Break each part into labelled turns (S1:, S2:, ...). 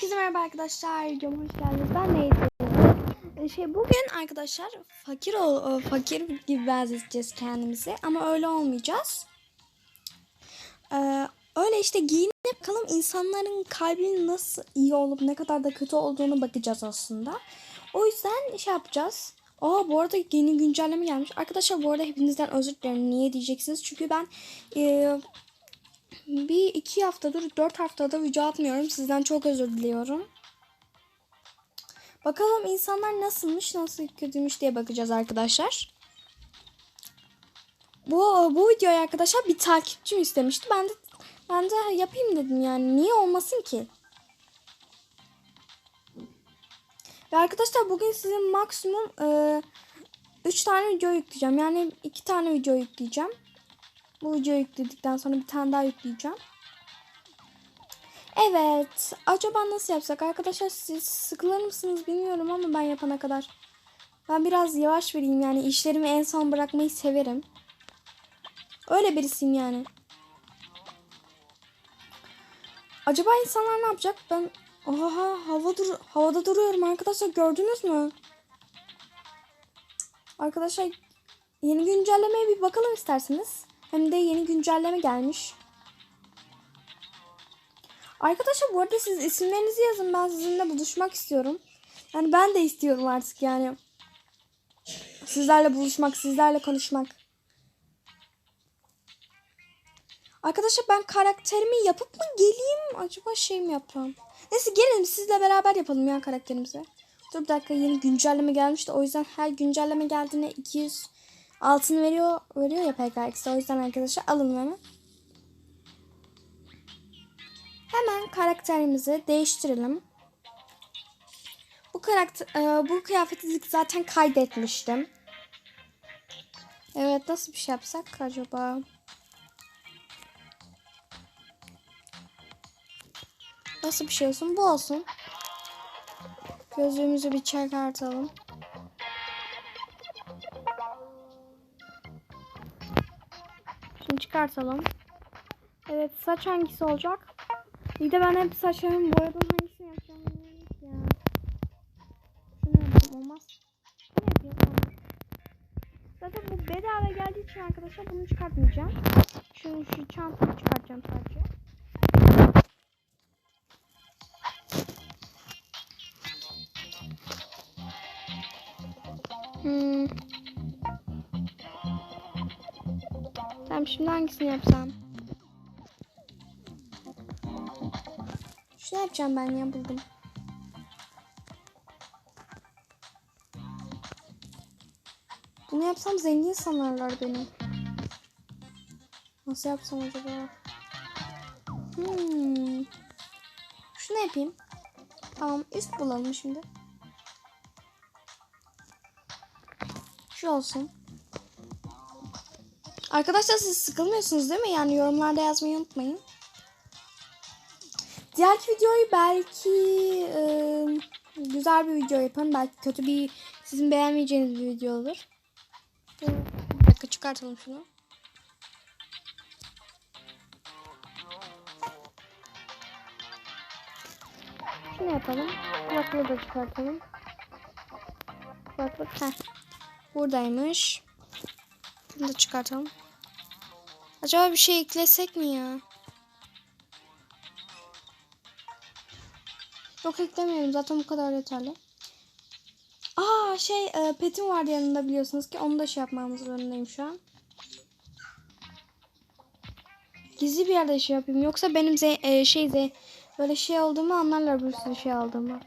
S1: Herkese merhaba arkadaşlar. Videoma hoş geldiniz. Ben neydi? Şey bugün arkadaşlar fakir ol, fakir gibi benzeteceğiz kendimizi ama öyle olmayacağız. Ee, öyle işte giyinip bakalım insanların kalbinin nasıl iyi olup ne kadar da kötü olduğunu bakacağız aslında. O yüzden şey yapacağız. Aa bu arada yeni güncelleme gelmiş. Arkadaşlar bu arada hepinizden özür dilerim. Niye diyeceksiniz? Çünkü ben e, bir iki haftadır dört haftada video atmıyorum. Sizden çok özür diliyorum. Bakalım insanlar nasılmış, nasıl kötüymüş diye bakacağız arkadaşlar. Bu bu videoyu arkadaşlar bir takipçim istemişti. Ben de ben de yapayım dedim yani. Niye olmasın ki? Ve arkadaşlar bugün sizin maksimum 3 tane video yükleyeceğim. Yani 2 tane video yükleyeceğim. Bu videoyu yükledikten sonra bir tane daha yükleyeceğim. Evet. Acaba nasıl yapsak? Arkadaşlar siz sıkılır mısınız bilmiyorum ama ben yapana kadar. Ben biraz yavaş vereyim yani. işlerimi en son bırakmayı severim. Öyle birisiyim yani. Acaba insanlar ne yapacak? Ben Oha hava dur havada duruyorum arkadaşlar gördünüz mü? Arkadaşlar yeni güncellemeye bir bakalım isterseniz. Hem de yeni güncelleme gelmiş. Arkadaşlar bu arada siz isimlerinizi yazın. Ben sizinle buluşmak istiyorum. Yani ben de istiyorum artık yani. Sizlerle buluşmak, sizlerle konuşmak. Arkadaşlar ben karakterimi yapıp mı geleyim? Acaba şey mi yapacağım? Neyse gelin sizle beraber yapalım ya karakterimizi. Dur bir dakika yeni güncelleme gelmişti. O yüzden her güncelleme geldiğinde 200 altın veriyor veriyor ya PKX. O yüzden arkadaşlar alın hemen. Hemen karakterimizi değiştirelim. Bu karakter e, bu kıyafeti zaten kaydetmiştim. Evet nasıl bir şey yapsak acaba? Nasıl bir şey olsun? Bu olsun. Gözlüğümüzü bir çıkartalım. Çıkartalım. Evet saç hangisi olacak? Bir de ben hep saçlarımı boyadım hangisini yapacağım ya. Şunu yapayım olmaz. Ne yapayım olur. Zaten bu bedava geldiği için arkadaşlar bunu çıkartmayacağım. Şunu şu çantamı çıkartacağım sadece. Şimdi hangisini yapsam? Şunu yapacağım ben ya buldum. Bunu yapsam zengin sanarlar beni. Nasıl yapsam acaba? Hmm. Şunu yapayım. Tamam üst bulalım şimdi. Şu olsun. Arkadaşlar siz sıkılmıyorsunuz değil mi? Yani yorumlarda yazmayı unutmayın. Diğerki videoyu belki e, güzel bir video yaparım. Belki kötü bir sizin beğenmeyeceğiniz bir video olur. Bir dakika çıkartalım şunu. Şunu yapalım. Kulaklığı da çıkartalım. Kulaklık. Heh. Buradaymış. Bunu da çıkartalım. Acaba bir şey eklesek mi ya? Yok eklemeyelim. Zaten bu kadar yeterli. Aa şey e, petim vardı yanında biliyorsunuz ki onu da şey yapmamız zorundayım şu an. Gizli bir yerde şey yapayım. Yoksa benim e, şey böyle şey olduğumu anlarlar bir sürü şey aldığımı.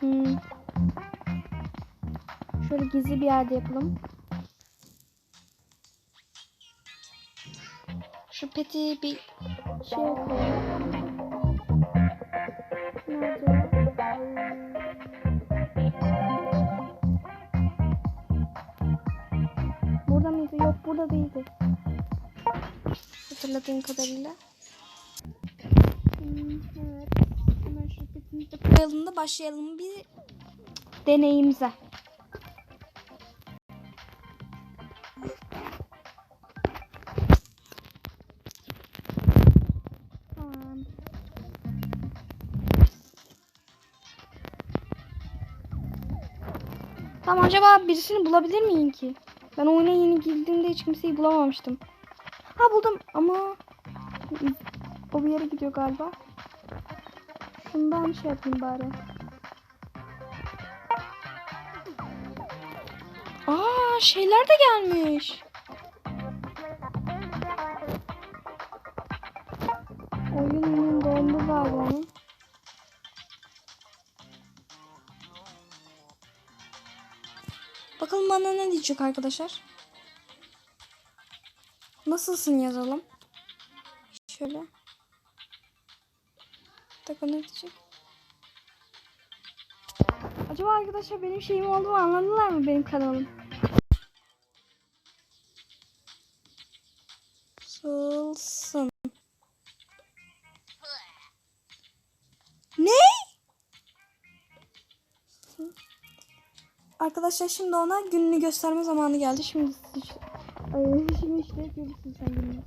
S1: Hmm. Şöyle gizli bir yerde yapalım. Şu peti bir şey. Nerede? Burada mıydı? Yok burada değildi. Hatırladığım kadarıyla. Hmm, evet. Hemen şu petimizi koyalım da başlayalım bir deneyimize. Tamam acaba birisini bulabilir miyim ki? Ben oyuna yeni girdiğimde hiç kimseyi bulamamıştım. Ha buldum ama o bir yere gidiyor galiba. Şundan şey yapayım bari. Aa şeyler de gelmiş. Diyecek arkadaşlar. Nasılsın yazalım. Şöyle. Dakika ne? Acaba arkadaşlar benim şeyim oldu mu anladılar mı benim kanalım? Nasılsın? Ne? Arkadaşlar şimdi ona gününü gösterme zamanı geldi. Şimdi işte, Ay, şimdi işte görürsün sen gününü.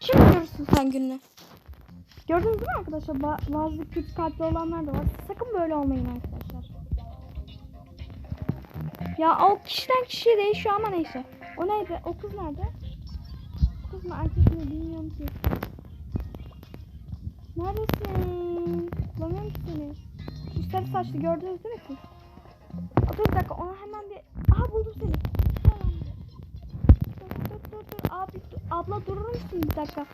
S1: Şimdi görürsün sen gününü. Gördünüz değil mi arkadaşlar? Ba- bazı kötü kalpli olanlar da var. Sakın böyle olmayın arkadaşlar. Ya o kişiden kişiye değişiyor ama neyse. O neydi? O kız nerede? Kız mı erkek mi bilmiyorum ki. Neredesin? Ki seni. Şu sarı saçlı gördünüz değil mi siz? Dur bir dakika ona hemen bir... Aha buldum seni. Dur dur dur dur. Abi, dur. Abla durur musun bir dakika?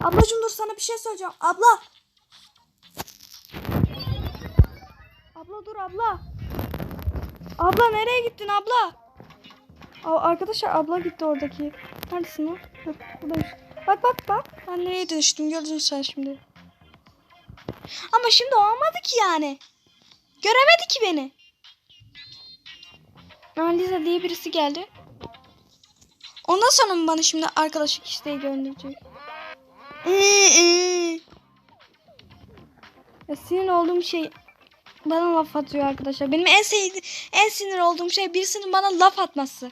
S1: Ablacığım dur sana bir şey söyleyeceğim. Abla. Abla dur abla. Abla nereye gittin abla? Aa, arkadaşlar abla gitti oradaki. Neredesin o? Bak. Bak bak. Ben nereye dönüştüm gördün sen şimdi. Ama şimdi olmadı ki yani. Göremedi ki beni. Aa, Liza diye birisi geldi. Ondan sonra mı bana şimdi arkadaşlık isteği gönderecek? Ya sinir olduğum şey bana laf atıyor arkadaşlar. Benim en sevdiğim, en sinir olduğum şey birisinin bana laf atması.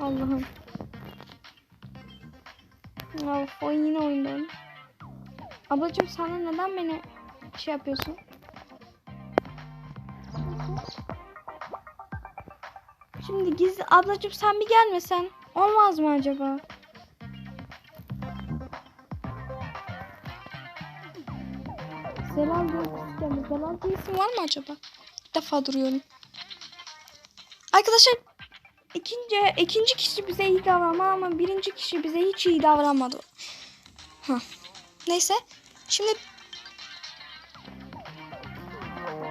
S1: Allah'ım. Ya o yine oyundan. Ablacığım sana neden beni şey yapıyorsun? Şimdi gizli ablacığım sen bir gelmesen olmaz mı acaba? Zelal diye. Zelal diye isim var mı acaba? İlk defa duruyorum. Arkadaşlar ikinci ikinci kişi bize iyi davranma ama birinci kişi bize hiç iyi davranmadı. Hah. Neyse. Şimdi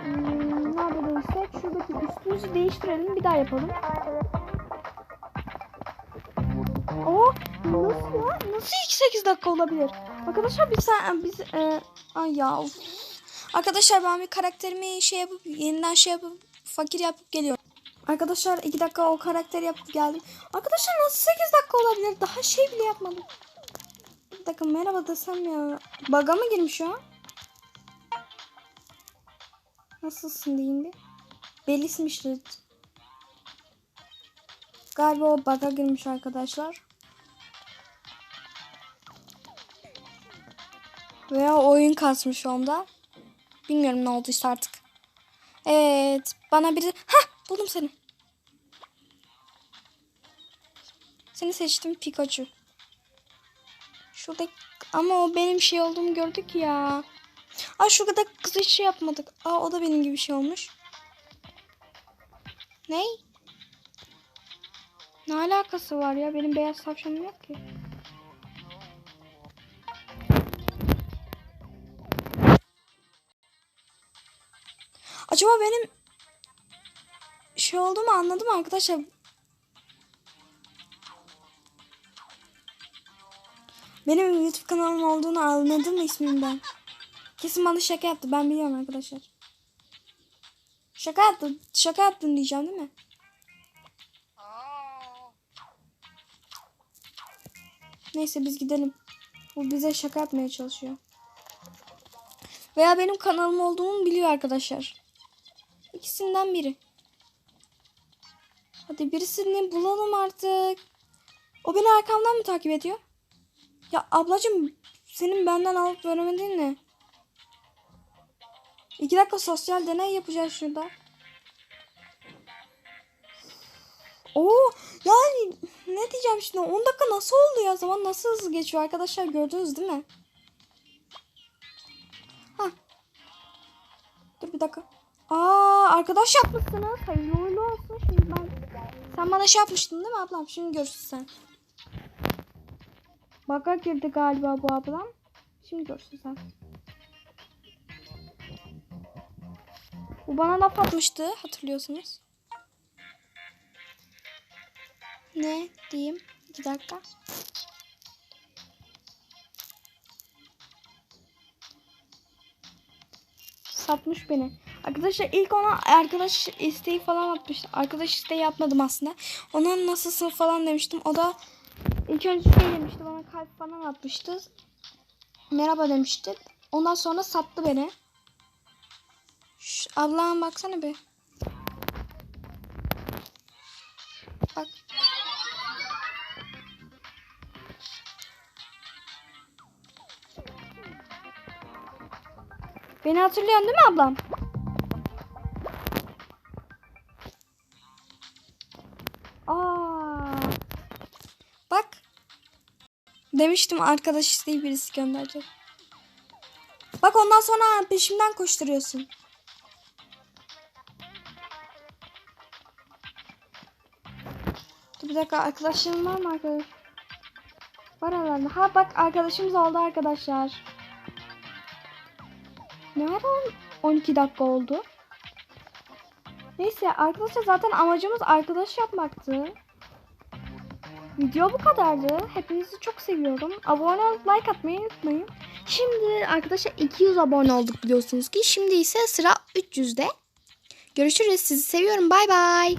S1: Hmm, neredeysek şuradaki üstümüzü değiştirelim bir daha yapalım. O nasıl ya? Nasıl ilk 8 dakika olabilir? Arkadaşlar biz sen biz e, ay ya. Arkadaşlar ben bir karakterimi şey yapıp yeniden şey yapıp fakir yapıp geliyorum. Arkadaşlar 2 dakika o karakteri yapıp geldim. Arkadaşlar nasıl 8 dakika olabilir? Daha şey bile yapmadım. Bir dakika merhaba desem ya. Baga mı girmiş an? Nasılsın diyeyim bir. Belismişti. Galiba o bug'a girmiş arkadaşlar. Veya oyun kasmış onda. Bilmiyorum ne olduysa artık. Evet. Bana biri... Hah! Buldum seni. Seni seçtim Pikachu. Şurada ama o benim şey olduğumu gördük ya. Aa şurada kız hiç şey yapmadık. Aa o da benim gibi şey olmuş. Ney? Ne alakası var ya? Benim beyaz tavşanım yok ki. Acaba benim şey oldu mu anladım arkadaşlar. Benim YouTube kanalım olduğunu anladım mı ismimden? Kesin bana şaka yaptı. Ben biliyorum arkadaşlar. Şaka yaptı. Şaka yaptın diyeceğim değil mi? Neyse biz gidelim. Bu bize şaka yapmaya çalışıyor. Veya benim kanalım olduğumu biliyor arkadaşlar. İkisinden biri. Hadi birisini bulalım artık. O beni arkamdan mı takip ediyor? Ya ablacığım senin benden alıp veremediğin ne? İki dakika sosyal deney yapacağız şurada. Oo yani ne diyeceğim şimdi 10 dakika nasıl oldu ya zaman nasıl hızlı geçiyor arkadaşlar gördünüz değil mi? Ha. Dur bir dakika. Aa arkadaş yapmışsınız. Hayırlı uğurlu olsun. Şimdi ben sen bana şey yapmıştın değil mi ablam? Şimdi görürsün sen. Baka girdi galiba bu ablam. Şimdi görürsün sen. Bu bana laf atmıştı hatırlıyorsunuz. Ne diyeyim? İki dakika. Satmış beni. Arkadaşlar ilk ona arkadaş isteği falan atmıştı. Arkadaş isteği yapmadım aslında. Ona nasılsın falan demiştim. O da ilk önce şey demişti bana kalp falan atmıştı. Merhaba demişti. Ondan sonra sattı beni. Şş, Allah'ım baksana bir. Bak. Beni hatırlıyorsun değil mi ablam? Demiştim arkadaş isteği birisi gönderecek. Bak ondan sonra peşimden koşturuyorsun. Dur bir dakika arkadaşlarım var mı arkadaş? Var herhalde. Ha bak arkadaşımız oldu arkadaşlar. Ne ara 12 dakika oldu? Neyse arkadaşlar zaten amacımız arkadaş yapmaktı. Video bu kadardı. Hepinizi çok seviyorum. Abone olup like atmayı unutmayın. Şimdi arkadaşlar 200 abone olduk biliyorsunuz ki. Şimdi ise sıra 300'de. Görüşürüz. Sizi seviyorum. Bay bay.